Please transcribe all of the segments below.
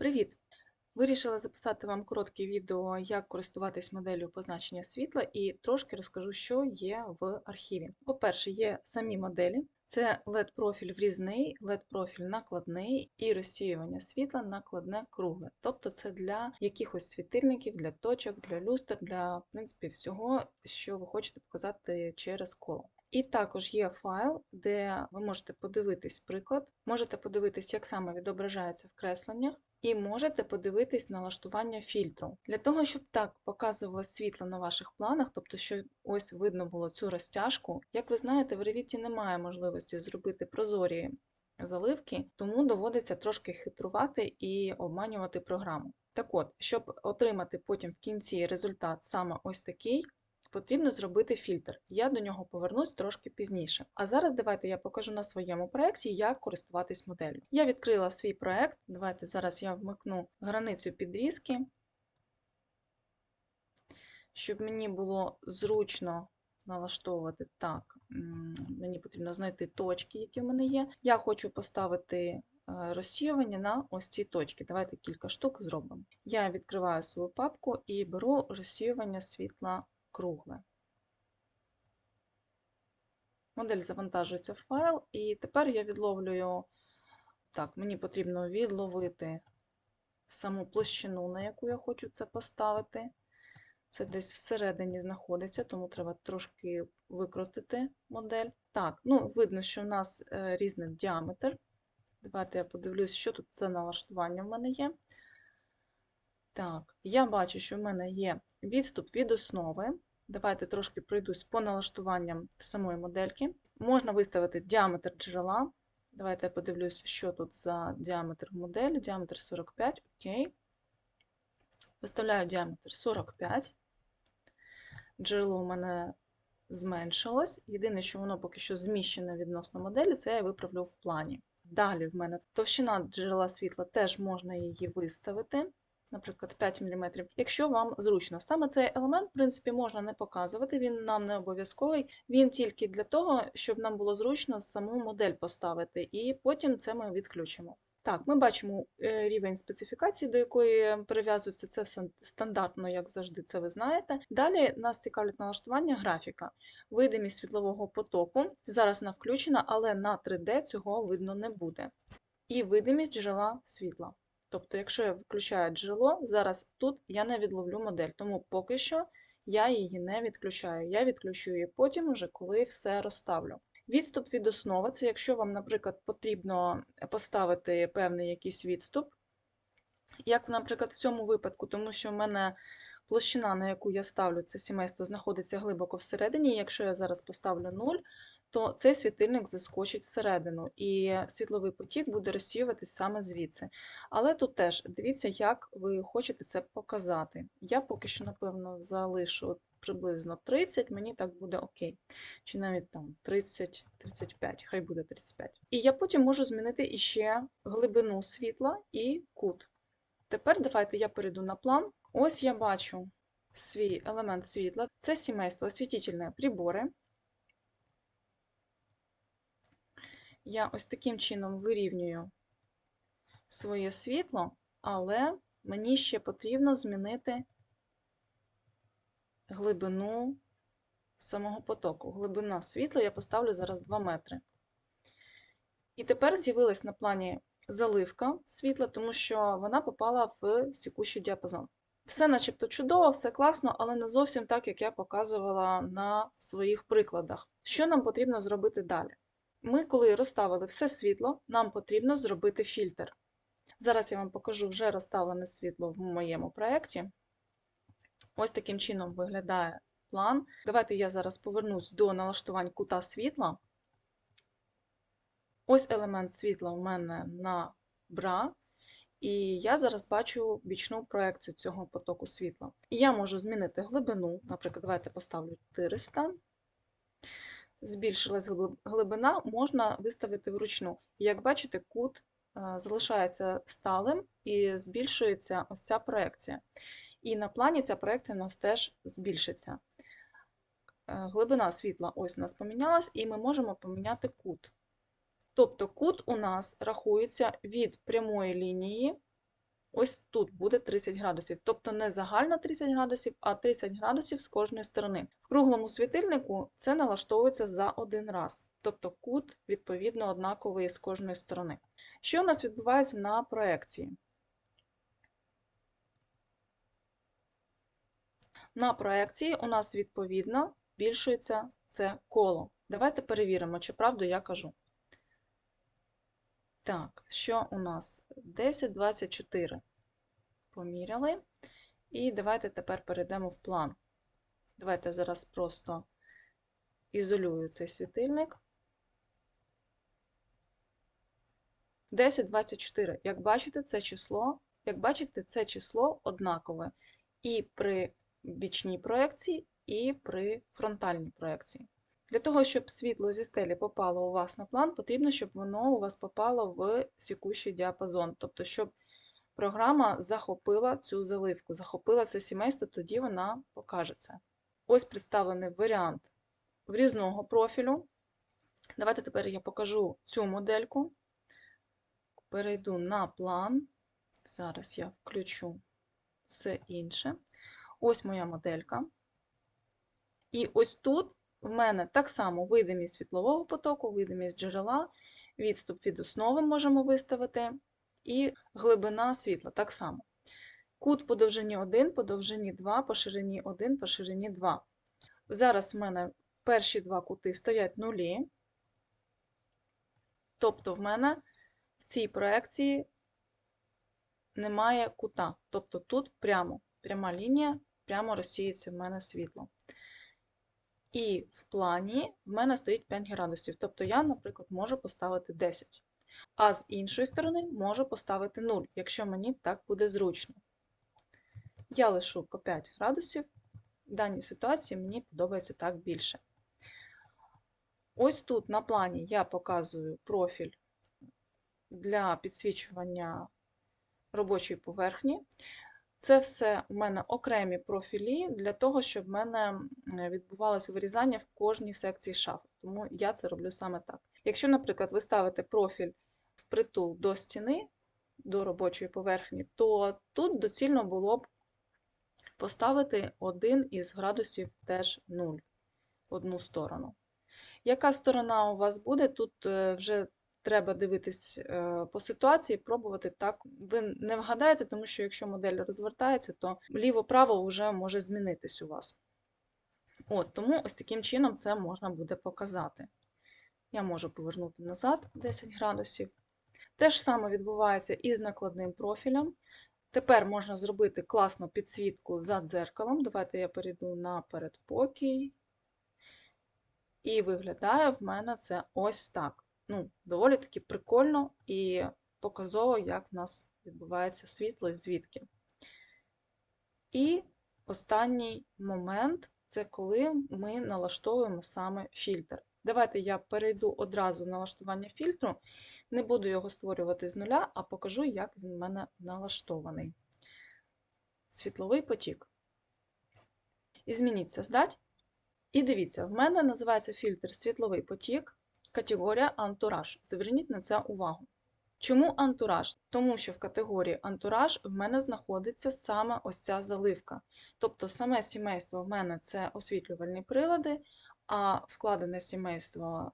Привіт! Вирішила записати вам коротке відео, як користуватись моделлю позначення світла, і трошки розкажу, що є в архіві. По-перше, є самі моделі: це LED-профіль врізний, LED-профіль накладний і розсіювання світла накладне кругле. Тобто це для якихось світильників, для точок, для люстр, для в принципі, всього, що ви хочете показати через коло. І також є файл, де ви можете подивитись приклад, можете подивитись, як саме відображається в кресленнях, і можете подивитись налаштування фільтру. Для того, щоб так показувало світло на ваших планах, тобто, щоб ось видно було цю розтяжку, як ви знаєте, в Revit немає можливості зробити прозорі заливки, тому доводиться трошки хитрувати і обманювати програму. Так от, щоб отримати потім в кінці результат саме ось такий, потрібно зробити фільтр. Я до нього повернусь трошки пізніше. А зараз давайте я покажу на своєму проєкті, як користуватись моделлю. Я відкрила свій проєкт. Давайте зараз я вмикну границю підрізки, щоб мені було зручно налаштовувати так. Мені потрібно знайти точки, які в мене є. Я хочу поставити е, розсіювання на ось ці точки. Давайте кілька штук зробимо. Я відкриваю свою папку і беру розсіювання світла кругле. Модель завантажується в файл, і тепер я відловлюю, так, мені потрібно відловити саму площину, на яку я хочу це поставити. Це десь всередині знаходиться, тому треба трошки викрутити модель. Так, ну, видно, що в нас е, різний діаметр. Давайте я подивлюсь, що тут за налаштування в мене є. Так, я бачу, що в мене є відступ від основи. Давайте трошки пройдусь по налаштуванням самої модельки. Можна виставити діаметр джерела. Давайте я подивлюсь, що тут за діаметр моделі. Діаметр 45, окей. Виставляю діаметр 45. Джерело у мене зменшилось. Єдине, що воно поки що зміщене відносно моделі, це я виправлю в плані. Далі в мене товщина джерела світла теж можна її виставити наприклад, 5 мм, якщо вам зручно. Саме цей елемент, в принципі, можна не показувати, він нам не обов'язковий, він тільки для того, щоб нам було зручно саму модель поставити, і потім це ми відключимо. Так, ми бачимо е, рівень специфікації, до якої прив'язується це все стандартно, як завжди, це ви знаєте. Далі нас цікавлять налаштування графіка, видимість світлового потоку. Зараз вона включена, але на 3D цього видно не буде. І видимість джерела світла. Тобто, якщо я включаю джерело, зараз тут я не відловлю модель, тому поки що я її не відключаю. Я відключу її потім, уже коли все розставлю. Відступ від основи це якщо вам, наприклад, потрібно поставити певний якийсь відступ. Як, наприклад, в цьому випадку, тому що в мене площина, на яку я ставлю це сімейство, знаходиться глибоко всередині, якщо я зараз поставлю 0, то цей світильник заскочить всередину, і світловий потік буде розсіюватись саме звідси. Але тут теж дивіться, як ви хочете це показати. Я поки що, напевно, залишу приблизно 30, мені так буде окей. Чи навіть там 30-35, хай буде 35. І я потім можу змінити іще глибину світла і кут. Тепер давайте я перейду на план. Ось я бачу свій елемент світла. Це сімейство освітительні прибори. я ось таким чином вирівнюю своє світло, але мені ще потрібно змінити глибину самого потоку. Глибина світла я поставлю зараз 2 метри. І тепер з'явилась на плані заливка світла, тому що вона попала в сікущий діапазон. Все начебто чудово, все класно, але не зовсім так, як я показувала на своїх прикладах. Що нам потрібно зробити далі? Ми, коли розставили все світло, нам потрібно зробити фільтр. Зараз я вам покажу вже розставлене світло в моєму проєкті. Ось таким чином виглядає план. Давайте я зараз повернусь до налаштувань кута світла. Ось елемент світла у мене на бра. І я зараз бачу бічну проекцію цього потоку світла. І я можу змінити глибину, наприклад, давайте поставлю 400 збільшилась глибина, можна виставити вручну. І як бачите, кут е, залишається сталим і збільшується ось ця проекція. І на плані ця проекція у нас теж збільшиться. Е, глибина світла ось у нас помінялась, і ми можемо поміняти кут. Тобто кут у нас рахується від прямої лінії ось тут буде 30 градусів. Тобто не загально 30 градусів, а 30 градусів з кожної сторони. В круглому світильнику це налаштовується за один раз. Тобто кут, відповідно, однаковий з кожної сторони. Що у нас відбувається на проекції? На проекції у нас, відповідно, збільшується це коло. Давайте перевіримо, чи правду я кажу. Так, що у нас? 10, 24 поміряли. І давайте тепер перейдемо в план. Давайте зараз просто ізолюю цей світильник. 10, 24. Як бачите, це число, як бачите, це число однакове і при бічній проекції, і при фронтальній проекції. Для того, щоб світло зі стелі попало у вас на план, потрібно, щоб воно у вас попало в сікущий діапазон. Тобто, щоб програма захопила цю заливку, захопила це сімейство, тоді вона покаже це. Ось представлений варіант врізного профілю. Давайте тепер я покажу цю модельку. Перейду на план. Зараз я включу все інше. Ось моя моделька. І ось тут в мене так само видимість світлового потоку, видимість джерела, відступ від основи можемо виставити, і глибина світла так само. Кут по довжині 1, по довжині 2, по ширині 1, по ширині 2. Зараз в мене перші два кути стоять нулі. Тобто в мене в цій проекції немає кута. Тобто тут прямо пряма лінія, прямо розсіється в мене світло. І в плані в мене стоїть 5 градусів. Тобто я, наприклад, можу поставити 10. А з іншої сторони можу поставити 0, якщо мені так буде зручно. Я лишу по 5 градусів. В даній ситуації мені подобається так більше. Ось тут на плані я показую профіль для підсвічування робочої поверхні. Це все у мене окремі профілі для того, щоб в мене відбувалося вирізання в кожній секції шафи. Тому я це роблю саме так. Якщо, наприклад, ви ставите профіль впритул до стіни, до робочої поверхні, то тут доцільно було б поставити один із градусів теж 0 в одну сторону. Яка сторона у вас буде, тут е, вже треба дивитись е, по ситуації, пробувати так. Ви не вгадаєте, тому що якщо модель розвертається, то ліво-право вже може змінитись у вас. От, Тому ось таким чином це можна буде показати. Я можу повернути назад 10 градусів. Те ж саме відбувається і з накладним профілем. Тепер можна зробити класну підсвітку за дзеркалом. Давайте я перейду на передпокій. І виглядає в мене це ось так ну, доволі таки прикольно і показово, як в нас відбувається світло і звідки. І останній момент це коли ми налаштовуємо саме фільтр. Давайте я перейду одразу в налаштування фільтру, не буду його створювати з нуля, а покажу, як він в мене налаштований. Світловий потік. І змініть здать. І дивіться, в мене називається фільтр світловий потік. Категорія антураж. Зверніть на це увагу. Чому антураж? Тому що в категорії антураж в мене знаходиться саме ось ця заливка. Тобто саме сімейство в мене це освітлювальні прилади, а вкладене сімейство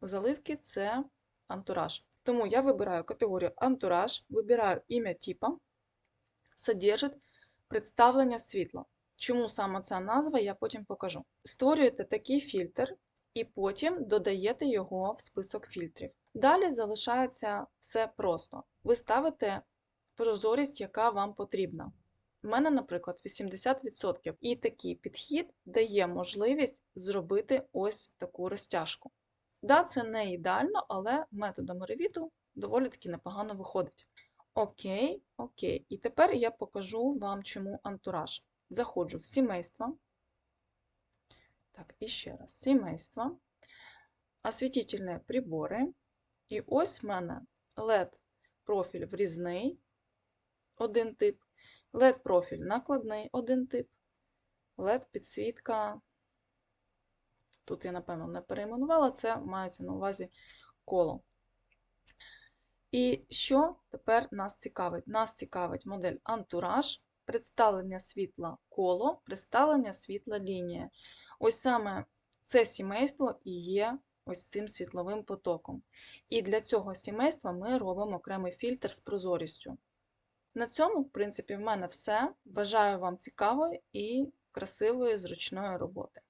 заливки це антураж. Тому я вибираю категорію антураж, вибираю ім'я типа, содержить представлення світла. Чому саме ця назва, я потім покажу. Створюєте такий фільтр, і потім додаєте його в список фільтрів. Далі залишається все просто. Ви ставите прозорість, яка вам потрібна. У мене, наприклад, 80%. І такий підхід дає можливість зробити ось таку розтяжку. Да, це не ідеально, але методом ревіту доволі таки непогано виходить. Окей, окей. І тепер я покажу вам, чому антураж. Заходжу в сімейство. Так, і ще раз, сімейство, освітительні прибори. І ось в мене LED-профіль врізний, один тип, LED-профіль накладний, один тип, LED-підсвітка. Тут я, напевно, не перейменувала, це мається на увазі коло. І що тепер нас цікавить? Нас цікавить модель антураж, представлення світла коло, представлення світла лінія. Ось саме це сімейство і є ось цим світловим потоком. І для цього сімейства ми робимо окремий фільтр з прозорістю. На цьому, в принципі, в мене все. Бажаю вам цікавої і красивої зручної роботи.